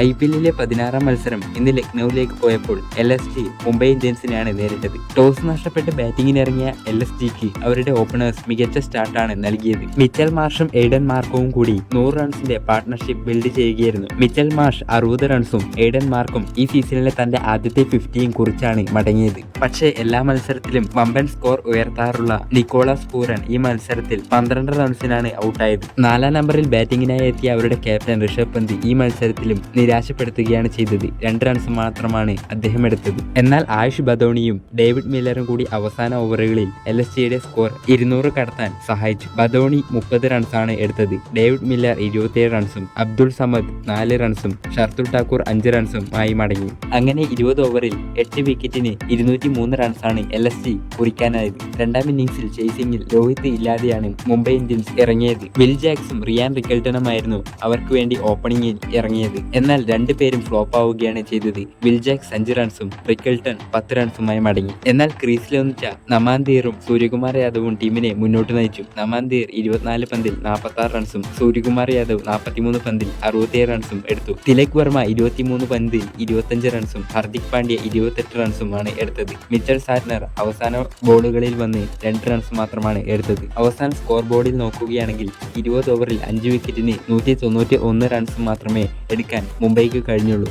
I P എല്ലിലെ പതിനാറാം മത്സരം ഇന്ന് ലക്നൌവിലേക്ക് പോയപ്പോൾ എൽ എസ് ജി മുംബൈ ഇന്ത്യൻസിനെയാണ് നേരിട്ടത്. ടോസ് നഷ്ടപ്പെട്ട് ബാറ്റിംഗിനിറങ്ങിയ എൽ എസ് ജിക്ക് അവരുടെ ഓപ്പണേഴ്സ് മികച്ച സ്റ്റാർട്ടാണ് നൽകിയത്. മിച്ചൽ മാർഷും എയ്ഡൻ മാർക്കവും കൂടി നൂറ് റൺസിന്റെ പാർട്ട്ണർഷിപ്പ് ബിൽഡ് ചെയ്യുകയായിരുന്നു. മിച്ചൽ മാർഷ് അറുപത് റൺസും എയ്ഡൻ മാർക്കും ഈ സീസണിലെ തന്റെ ആദ്യത്തെ ഫിഫ്റ്റിയും കുറിച്ചാണ് മടങ്ങിയത്. പക്ഷേ എല്ലാ മത്സരത്തിലും വമ്പൻ സ്കോർ ഉയർത്താറുള്ള നിക്കോളാസ് പൂരൻ ഈ മത്സരത്തിൽ പന്ത്രണ്ട് റൺസിനാണ് ഔട്ടായത്. നാലാം നമ്പറിൽ ബാറ്റിംഗിനായി എത്തിയ അവരുടെ ക്യാപ്റ്റൻ ഋഷഭ് പന്ത് ഈ മത്സരത്തിലും നിരാശപ്പെടുത്തുകയാണ് ചെയ്തത്. രണ്ട് റൺസ് മാത്രമാണ് അദ്ദേഹം എടുത്തത്. എന്നാൽ ആയുഷ് ബദോണിയും ഡേവിഡ് മില്ലറും കൂടി അവസാന ഓവറുകളിൽ എൽ എസ് ജിയുടെ സ്കോർ ഇരുന്നൂറ് കടത്താൻ സഹായിച്ചു. ബദോണി മുപ്പത് റൺസാണ് എടുത്തത്. ഡേവിഡ് മില്ലർ ഇരുപത്തിയേഴ് റൺസും അബ്ദുൾ സമദ് നാല് റൺസും ഷർത്തുൽ ടാക്കൂർ അഞ്ച് റൺസും ആയി മടങ്ങി. അങ്ങനെ ഇരുപത് ഓവറിൽ എട്ട് വിക്കറ്റിന് ഇരുന്നൂറ്റി മൂന്ന് റൺസാണ് എൽ എസ് ജി കുറിക്കാനായത്. രണ്ടാം ഇന്നിംഗ്സിൽ ചേസിംഗിൽ രോഹിത് ഇല്ലാതെയാണ് മുംബൈ ഇന്ത്യൻസ് ഇറങ്ങിയത്. വിൽ ജാക്സും റിയാൻ റിക്കൽട്ടണുമായിരുന്നു അവർക്ക് വേണ്ടി ഓപ്പണിംഗിൽ ഇറങ്ങിയത്. എന്നാൽ രണ്ടുപേരും ഫ്ലോപ്പ് ആവുകയാണ് ചെയ്തത്. വിൽജാക്ക് അഞ്ച് റൺസും റിക്കൽട്ടൺ പത്ത് റൺസുമായി മടങ്ങി. എന്നാൽ ക്രീസിലൊന്നിച്ച നമാന്തീറും സൂര്യകുമാർ യാദവും ടീമിനെ മുന്നോട്ട് നയിച്ചു. നമാന്തീർ ഇരുപത്തിനാല് പന്തിൽ നാൽപ്പത്തി ആറ് റൺസും സൂര്യകുമാർ യാദവ് നാൽപ്പത്തിമൂന്ന് പന്തിൽ അറുപത്തിയേഴ് റൺസും എടുത്തു. തിലക് വർമ്മ ഇരുപത്തിമൂന്ന് പന്തിൽ ഇരുപത്തഞ്ച് റൺസും ഹർദിക് പാണ്ഡ്യ ഇരുപത്തെട്ട് റൺസുമാണ് എടുത്തത്. മിച്ചൽ സാറ്റ്നർ അവസാന ബോളുകളിൽ വന്ന് രണ്ട് റൺസ് മാത്രമാണ് എടുത്തത്. അവസാന സ്കോർ ബോർഡിൽ നോക്കുകയാണെങ്കിൽ ഇരുപത് ഓവറിൽ അഞ്ച് വിക്കറ്റിന് നൂറ്റി തൊണ്ണൂറ്റി ഒന്ന് റൺസ് മാത്രമേ എടുക്കാൻ മുംബൈക്ക് കഴിഞ്ഞുള്ളൂ.